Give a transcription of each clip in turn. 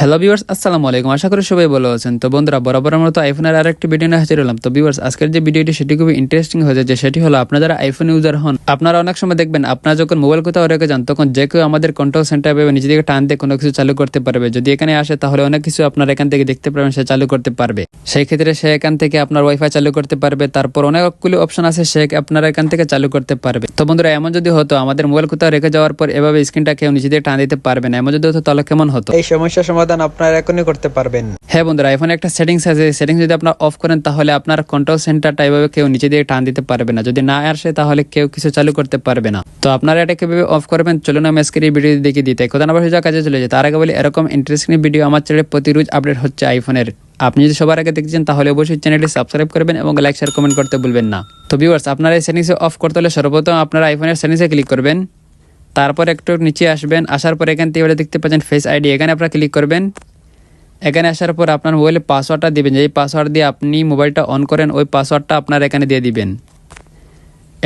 Hello viewers আসসালামু আলাইকুম। আশা করি সবাই ভালো আছেন। তো বন্ধুরা, বরাবরের মতো আইফোনের আরেকটি ভিডিও নিয়ে হাজির হলাম। তো ভিউয়ার্স আজকের যে ভিডিওটি সেটি খুবই ইন্টারেস্টিং হয়ে যাচ্ছে সেটি হলো আপনারা যারা আইফোন ইউজার হন, আপনারা অনেক সময় দেখবেন, আপনারা যখন মোবাইল কোথাও রেখে যান, তখন যে কেউ আমাদের কন্ট্রোল সেন্টার ভেবে নিজে থেকে টান দিয়ে কোনো কিছু চালু করতে পারবে। যদি এখানে আসে, তাহলে অনেক কিছু আপনারা এখান থেকে দেখতে পারবেন, সে চালু করতে পারবে। সেই ক্ষেত্রে সে এখান থেকে আপনার ওয়াইফাই চালু করতে পারবে। তারপর অনেকগুলো অপশন আছে, সে আপনারা এখান থেকে চালু করতে পারবে। তো বন্ধুরা, এমন যদি হতো, আমাদের মোবাইল কোথাও রেখে যাওয়ার পর এভাবে স্ক্রিনটা কেউ নিজে দিয়ে টান দিতে পারবে না। এমন যদি হতো, তাহলে কেমন হতো? এই সমস্যার সমাধান আপনারা এখনই করতে পারবেন। হ্যাঁ বন্ধুরা আইফোনে একটা সেটিংস আছে। সেটিংস যদি আপনার অফ করেন, তাহলে আপনার কন্ট্রোল সেন্টারটা এভাবে কেউ নিচে দিয়ে টান দিতে পারবে না। যদি না আসে, তাহলে কেউ কিছু চালু করতে পারবে না। তো আপনারা এটা কীভাবে অফ করবেন। চলুন আমি আজকের এই ভিডিও দেখিয়ে দিতে কথা না বসে কাজে চলে যায় তার আগে বলি, এরকম ইন্টারেস্টিং ভিডিও আমার চ্যানেলে প্রতি রোজ আপডেট হচ্ছে আইফোনের আপনি যদি সবার আগে দেখছেন, তাহলে অবশ্যই চ্যানেলটি সাবস্ক্রাইব করবেন এবং লাইক শেয়ার কমেন্ট করতে ভুলবেন না। তো ভিউয়ার্স আপনারা এই সেটিংসে অফ করতে হলে সর্বপ্রথম আপনারা আইফোনের সেটিংসে ক্লিক করবেন। তারপর একটু নিচে আসবেন, আসার পর এখান থেকে দেখতে পাচ্ছেন ফেস আইডি এখানে আপনারা ক্লিক করবেন। এখানে আসার পর আপনার মোবাইলে পাসওয়ার্ডটা দিবেন। যেই পাসওয়ার্ড দিয়ে আপনি মোবাইলটা অন করেন, ওই পাসওয়ার্ডটা আপনার এখানে দিয়ে দিবেন।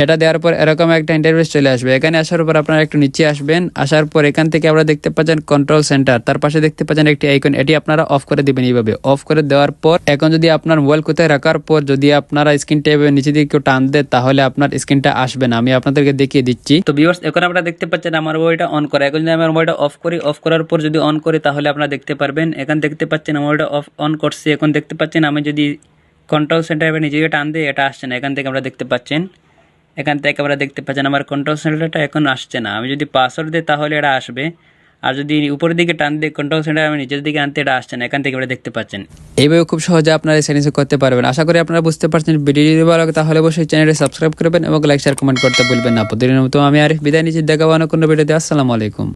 এটা দেওয়ার পর এরকম একটা ইন্টারভিউ চলে আসবে। এখানে আসার পর আপনারা একটু নিচে আসবেন। আসার পর এখান থেকে আপনারা দেখতে পাচ্ছেন কন্ট্রোল সেন্টার তার পাশে দেখতে পাচ্ছেন একটি আইকন এটি আপনারা অফ করে দিবেন এইভাবে। অফ করে দেওয়ার পর এখন যদি আপনার মোবাইল কোথায় রাখার পর যদি আপনারা স্ক্রিনটা এভাবে নিচে দিকে কেউ টান দেয়, তাহলে আপনার স্ক্রিনটা আসবে না। আমি আপনাদেরকে দেখিয়ে দিচ্ছি। তো ভিউয়ার্স এখন আপনারা দেখতে পাচ্ছেন আমার মোবাইলটা অন করা। এখন যদি আমার মোবাইলটা অফ করি অফ করার পর যদি অন করি, তাহলে আপনারা দেখতে পারবেন। এখন দেখতে পাচ্ছেন আমার মোবাইলটা অফ অন করছি। এখন দেখতে পাচ্ছেন আমি যদি কন্ট্রোল সেন্টার নিজে টান দিই, এটা আসছে না। এখান থেকে আমরা দেখতে পাচ্ছেন। এখান থেকে একেবারে দেখতে পাচ্ছেন আমার কন্ট্রোল সেন্টারটা এখন আসছে না। আমি যদি পাসওয়ার্ড দিই তাহলে এটা আসবে। আর যদি উপরের দিকে টান দিয়ে কন্ট্রোল সেন্টার আমি নিচের দিকে আনতে এটা আসছে না। এখান থেকে দেখতে পাচ্ছেন। এইভাবে খুব সহজে আপনারা এই করতে পারবেন। আশা করি আপনারা বুঝতে পারছেন। ভিডিও যদি ভালো লাগে তাহলে অবশ্যই চ্যানেলটি সাবস্ক্রাইব করবেন এবং লাইক শেয়ার কমেন্ট করতে ভুলবেন না। প্রতিদিনের মতো আমি আরিফ, বিদায় নিচ্ছি। দেখাবো অন্য কোনো ভিডিওতে। আসসালামু আলাইকুম।